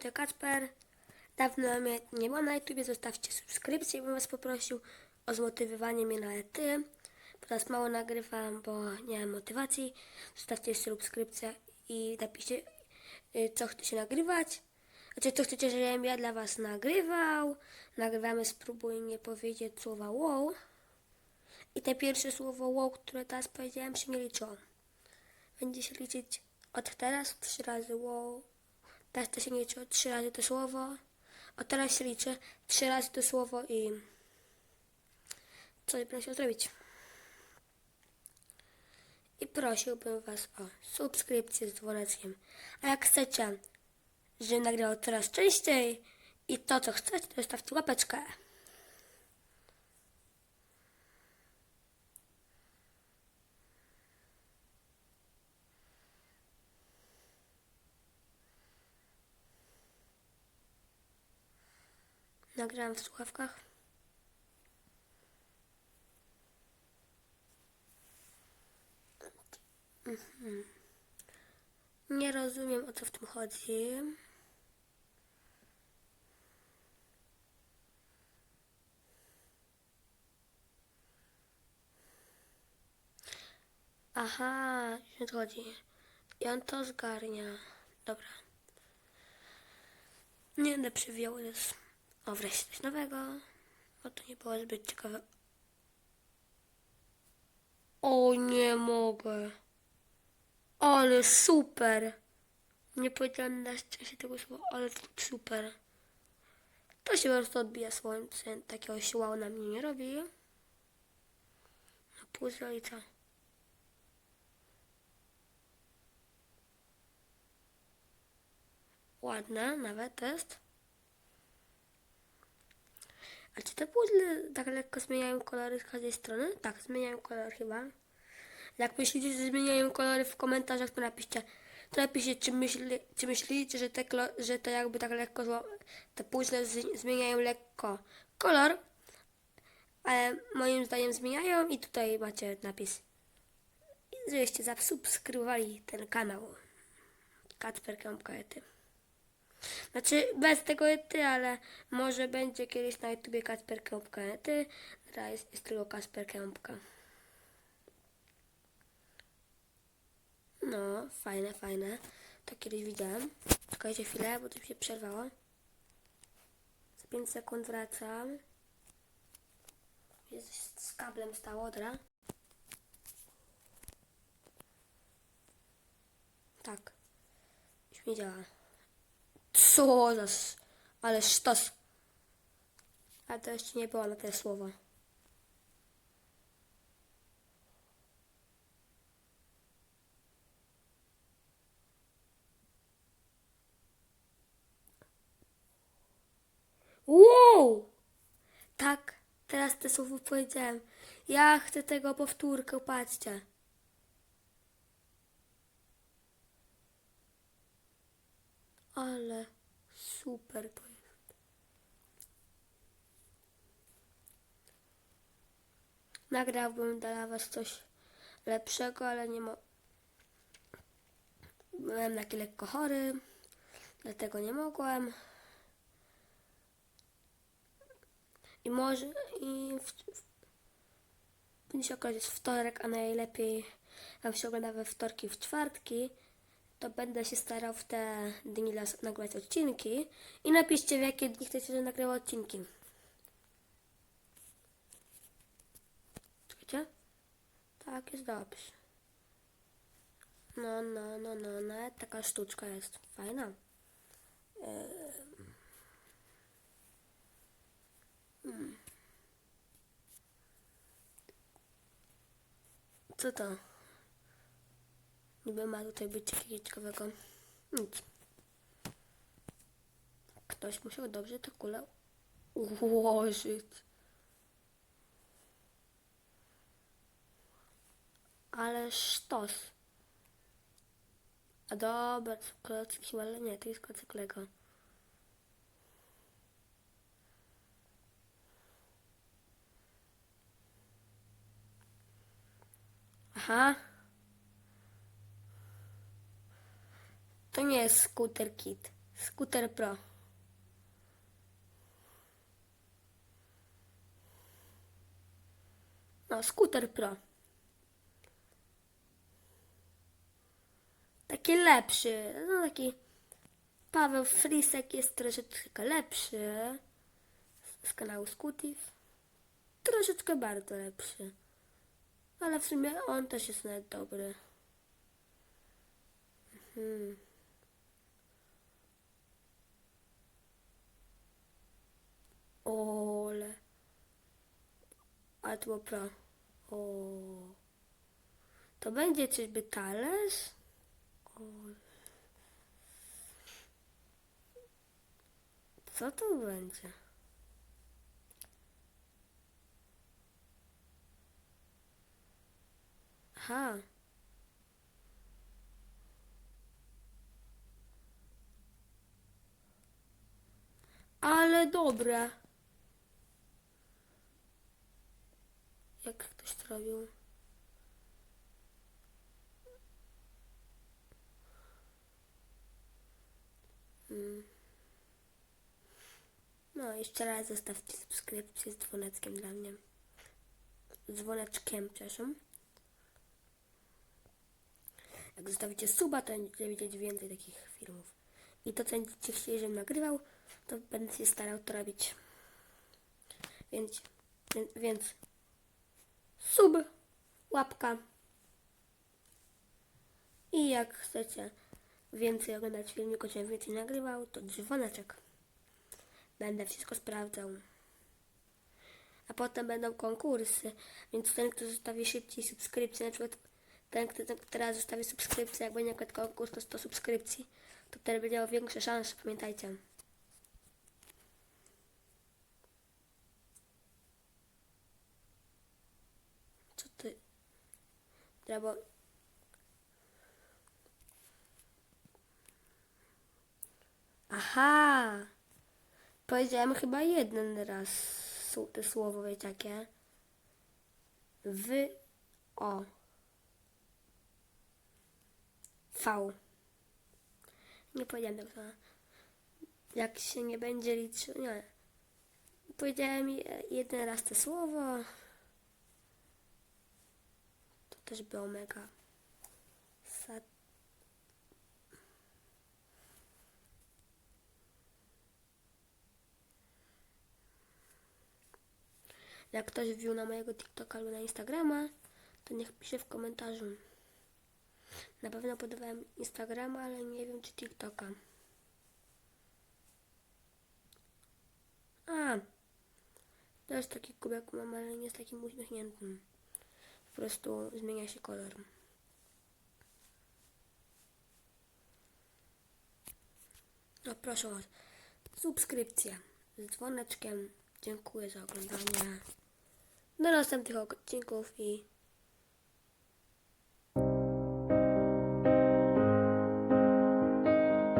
tutaj Kacper. Dawno mnie nie było na YouTubie, zostawcie subskrypcję, bym was poprosił o zmotywowanie mnie na ty. Teraz mało nagrywam, bo nie mam motywacji. Zostawcie subskrypcję i napiszcie, y, co chcecie nagrywać. Znaczy, co chcecie, żebym ja dla was nagrywał. Nagrywamy, spróbuj nie powiedzieć słowa wow. I te pierwsze słowo wow, które teraz powiedziałem, się nie liczą. Będzie się liczyć od teraz trzy razy wow. Teraz to się nie liczy trzy razy to słowo. Od teraz się liczy trzy razy to słowo i co ja prosił zrobić. I prosiłbym Was o subskrypcję z dzwoneczkiem. A jak chcecie, żebym nagrywał coraz częściej i to co chcecie, to zostawcie łapeczkę. Nagrałam w słuchawkach. Mhm. Nie rozumiem o co w tym chodzi. Aha, to chodzi. I on to zgarnia. Dobra. Nie będę przewijał jest. O, wreszcie coś nowego. O, to nie było zbyt ciekawe. O, nie mogę. Ale super. Nie powiedziałem na szczęście tego słowa, ale super. To się po prostu odbija słońce. Takiego siłału na mnie nie robi. No puzzle i co? Ładne nawet jest. A czy te puzzle tak lekko zmieniają kolory z każdej strony? Tak, zmieniają kolor chyba. Jak myślicie, że zmieniają kolory w komentarzach, to napiszcie. To napiszcie, czy, myśli, czy myślicie, że te, że te jakby tak lekko, te puzzle z- zmieniają lekko kolor. Ale moim zdaniem zmieniają i tutaj macie napis. Żebyście zasubskrybowali ten kanał. Kacper Kąpkaety. Znaczy bez tego ety, ale może będzie kiedyś na YouTubie Kacper Kąpkaety. Teraz jest, jest tylko Kacper Kąpka. No, fajne, fajne. To kiedyś widziałem. Czekajcie chwilę, bo to się przerwało. Za 5 sekund wracam. Jest z kablem stało, dobra. Tak. Już mi działa. Co za... Ale sztos. A to jeszcze nie było na te słowa. Wow! Tak, teraz te słowo powiedziałem. Ja chcę tego powtórkę, patrzcie. Ale super to jest. Nagrałbym dla was coś lepszego, ale nie mo... Byłem taki lekko chory, dlatego nie mogłem. I może i w, w, będzie wtorek, a najlepiej wam się ogląda we wtorki, w czwartki, to będę się starał w te dni nagrywać odcinki i napiszcie w jakie dni chcecie, żebym nagrywał odcinki. Czekajcie? Tak, jest dobrze. No, no, no, no, no, taka sztuczka jest fajna. Co to? Niby ma tutaj być jakiegoś ciekawego. Nic. Ktoś musiał dobrze tę kulę ułożyć. Ale sztos. A dobra, to klocki, ale nie, to jest klocek Lego. Aha. To nie jest skuter kit. Skuter Pro. No, skuter Pro. Taki lepszy. No, taki Paweł Frisek jest troszeczkę lepszy. Z kanału Skutif. Troszeczkę bardzo lepszy. Ale w sumie on też jest nawet dobry. Mhm. Ole. A to było pro. O. To będzie czyżby talerz? Co to będzie? Aha. Ale dobre. Jak ktoś to robił? Mm. No, jeszcze raz zostawcie subskrypcję z dzwoneczkiem dla mnie. Dzwoneczkiem, przepraszam. Jak zostawicie suba, to będziecie widzieć więcej takich filmów. I to, co będziecie chcieli, żebym nagrywał, to będę się starał to robić. Więc, więc sub, łapka. I jak chcecie więcej oglądać filmików, żebym więcej nagrywał, to dzwoneczek. Będę wszystko sprawdzał. A potem będą konkursy, więc ten, kto zostawi szybciej subskrypcję, na przykład ten, kto teraz zostawi subskrypcję, jak będzie przykład konkurs to 100 subskrypcji, to wtedy będzie miał większe szanse, pamiętajcie. Co ty? Trzeba... Aha! Powiedziałem chyba jeden raz to słowo, wiecie jakie? Wy... O. V. Nie powiedziałem tego słowa. Jak się nie będzie liczył... Nie. Powiedziałem je- jeden raz to słowo. To też było mega. Sat... Jak ktoś wbił na mojego TikToka albo na Instagrama, to niech pisze w komentarzu. Na pewno podawałem Instagrama, ale nie wiem czy TikToka. A, też taki kubek mam, ale nie z takim uśmiechniętym. Po prostu zmienia się kolor. No proszę o subskrypcję z dzwoneczkiem. Dziękuję za oglądanie. Do następnych odcinków i